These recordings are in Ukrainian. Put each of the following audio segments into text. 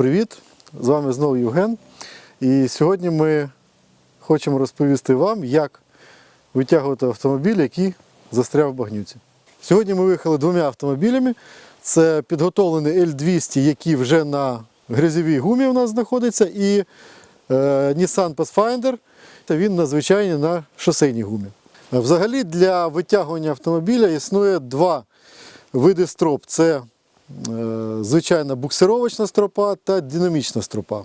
привіт! З вами знову Євген. І сьогодні ми хочемо розповісти вам, як витягувати автомобіль, який застряв в багнюці. Сьогодні ми виїхали двома автомобілями. Це підготовлений L200, який вже на грязьовій гумі у нас знаходиться, і е, Nissan Pathfinder, та він на на шосейній гумі. Взагалі для витягування автомобіля існує два види строп. Це звичайна буксировочна стропа та динамічна стропа.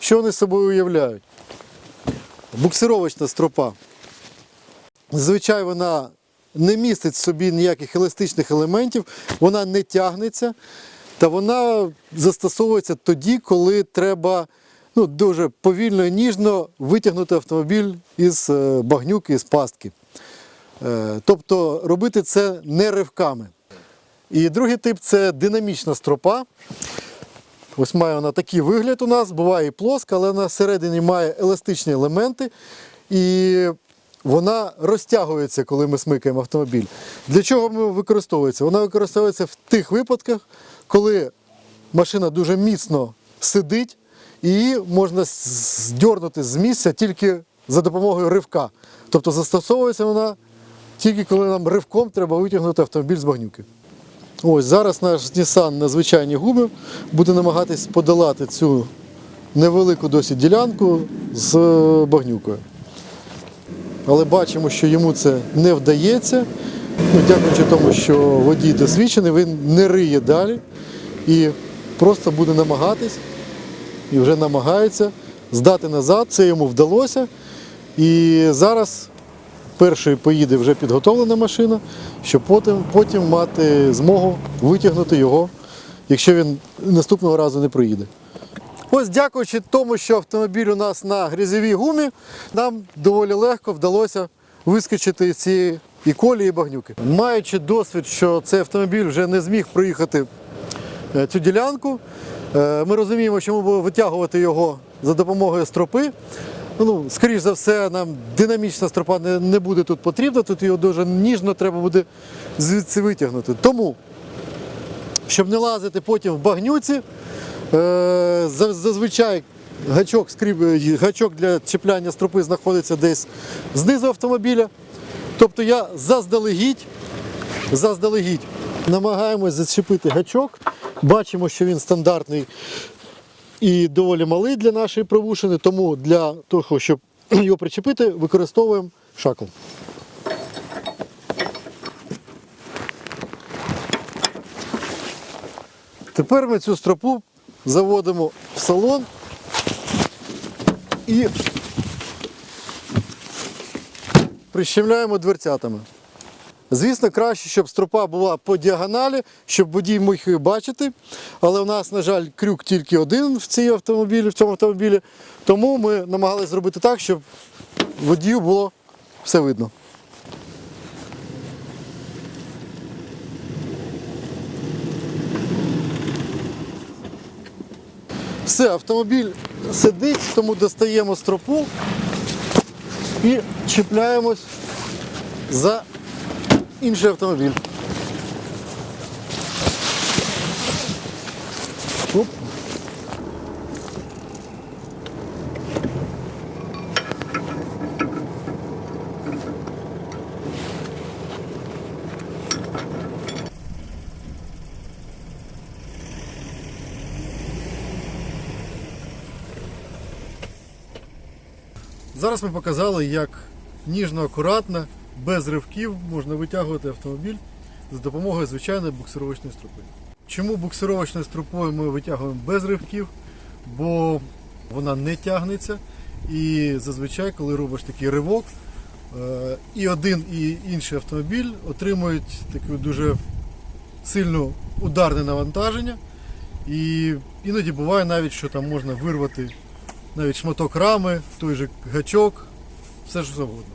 Що вони собою уявляють? Буксировочна стропа. Зазвичай вона не містить в собі ніяких еластичних елементів, вона не тягнеться, та вона застосовується тоді, коли треба ну, дуже повільно і ніжно витягнути автомобіль із е, багнюки, із пастки. Е, Тобто робити це не ривками. І другий тип це динамічна стропа. Ось має вона такий вигляд у нас, буває і плоска, але вона всередині має еластичні елементи. І вона розтягується, коли ми смикаємо автомобіль. Для чого вона використовується? Вона використовується в тих випадках, коли машина дуже міцно сидить, і можна здьорнути з місця тільки за допомогою ривка. Тобто застосовується вона тільки коли нам ривком треба витягнути автомобіль з багнюки. Ось зараз наш Nissan на звичайній гумі буде намагатись подолати цю невелику досить ділянку з багнюкою. Але бачимо, що йому це не вдається. Ну, дякуючи тому, що водій досвідчений, він не риє далі і просто буде намагатись і вже намагається здати назад. Це йому вдалося. І зараз першою поїде вже підготовлена машина, щоб потім, потім мати змогу витягнути його, якщо він наступного разу не проїде. Ось дякуючи тому, що автомобіль у нас на грязьовій гумі, нам доволі легко вдалося вискочити з цієї і колії, і багнюки. Маючи досвід, що цей автомобіль вже не зміг проїхати е, цю ділянку, е, ми розуміємо, що ми будемо витягувати його за допомогою стропи. Ну, скоріш за все, нам динамічна стропа не, не буде тут потрібна, тут його дуже ніжно треба буде звідси витягнути. Тому, щоб не лазити потім в багнюці, е, зазвичай гачок, скріп, гачок для чіпляння стропи знаходиться десь знизу автомобіля. Тобто я заздалегідь, заздалегідь намагаємось зачепити гачок. Бачимо, що він стандартний і доволі малий для нашої провушини, тому для того, щоб його причепити, використовуємо шакл. Тепер ми цю стропу заводимо в салон і прищемляємо дверцятами. Звісно, краще, щоб стропа була по діагоналі, щоб водій міг її бачити. Але у нас, на жаль, крюк тільки один в, цій автомобілі, в цьому автомобілі. Тому ми намагалися зробити так, щоб водію було все видно. Все, автомобіль сидить, тому достаємо стропу і чіпляємось за інший автомобіль. Оп. Зараз ми показали, як ніжно, акуратно, без ривків можна витягувати автомобіль за допомогою звичайної буксировочної стропи. Чому буксировочною стропою ми витягуємо без ривків? Бо вона не тягнеться. І зазвичай, коли робиш такий ривок, е, і один, і інший автомобіль отримують таке дуже сильне ударне навантаження. І іноді буває навіть, що там можна вирвати навіть шматок рами, той же гачок, все що завгодно.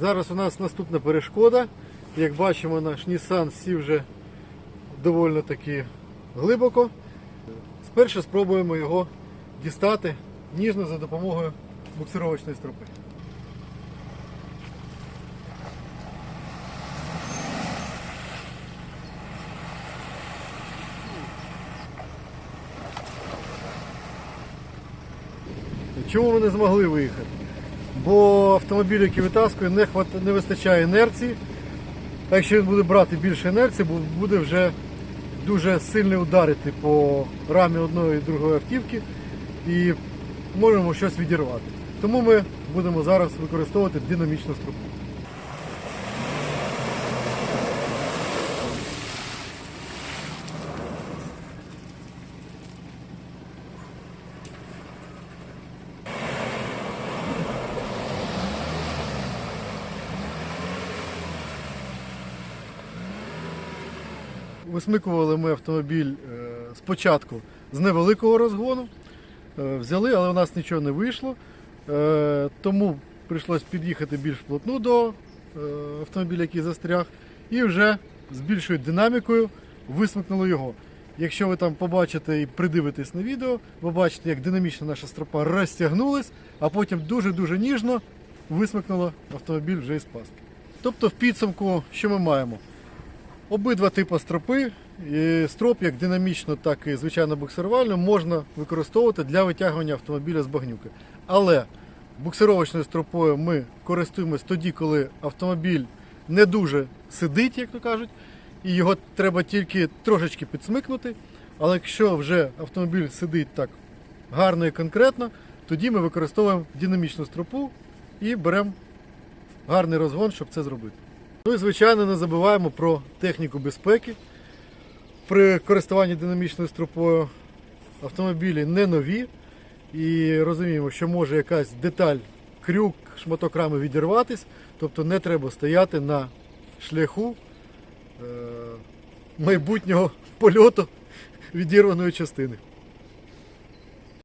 Зараз у нас наступна перешкода. Як бачимо, наш Nissan сів вже доволі таки глибоко. Спершу спробуємо його дістати ніжно за допомогою буксировочної стропи. Чому ми не змогли виїхати? Бо автомобіль, який витаскує, не, не вистачає інерції. А якщо він буде брати більше інерції, бу- буде вже дуже сильно ударити по рамі одної і другої автівки і можемо щось відірвати. Тому ми будемо зараз використовувати динамічну струбу. Висмикували ми автомобіль е, спочатку з невеликого розгону. Е, Взяли, але у нас нічого не вийшло. Е, Тому прийшлось під'їхати більш вплотну до автомобіля, який застряг, і вже з більшою динамікою висмикнули його. Якщо ви там побачите і придивитесь на відео, ви бачите, як динамічно наша стропа розтягнулась, а потім дуже-дуже ніжно висмикнула автомобіль вже із пастки. Тобто, в підсумку, що ми маємо? Обидва типи стропи, і строп як динамічно, так і звичайно буксирувальну, можна використовувати для витягування автомобіля з багнюки. Але буксировочною стропою ми користуємось тоді, коли автомобіль не дуже сидить, як то кажуть, і його треба тільки трошечки підсмикнути. Але якщо вже автомобіль сидить так гарно і конкретно, тоді ми використовуємо динамічну стропу і беремо гарний розгон, щоб це зробити. Ну і звичайно не забуваємо про техніку безпеки. При користуванні динамічною стропою автомобілі не нові. І розуміємо, що може якась деталь, крюк, шматок рами відірватись, тобто не треба стояти на шляху е- майбутнього польоту відірваної частини.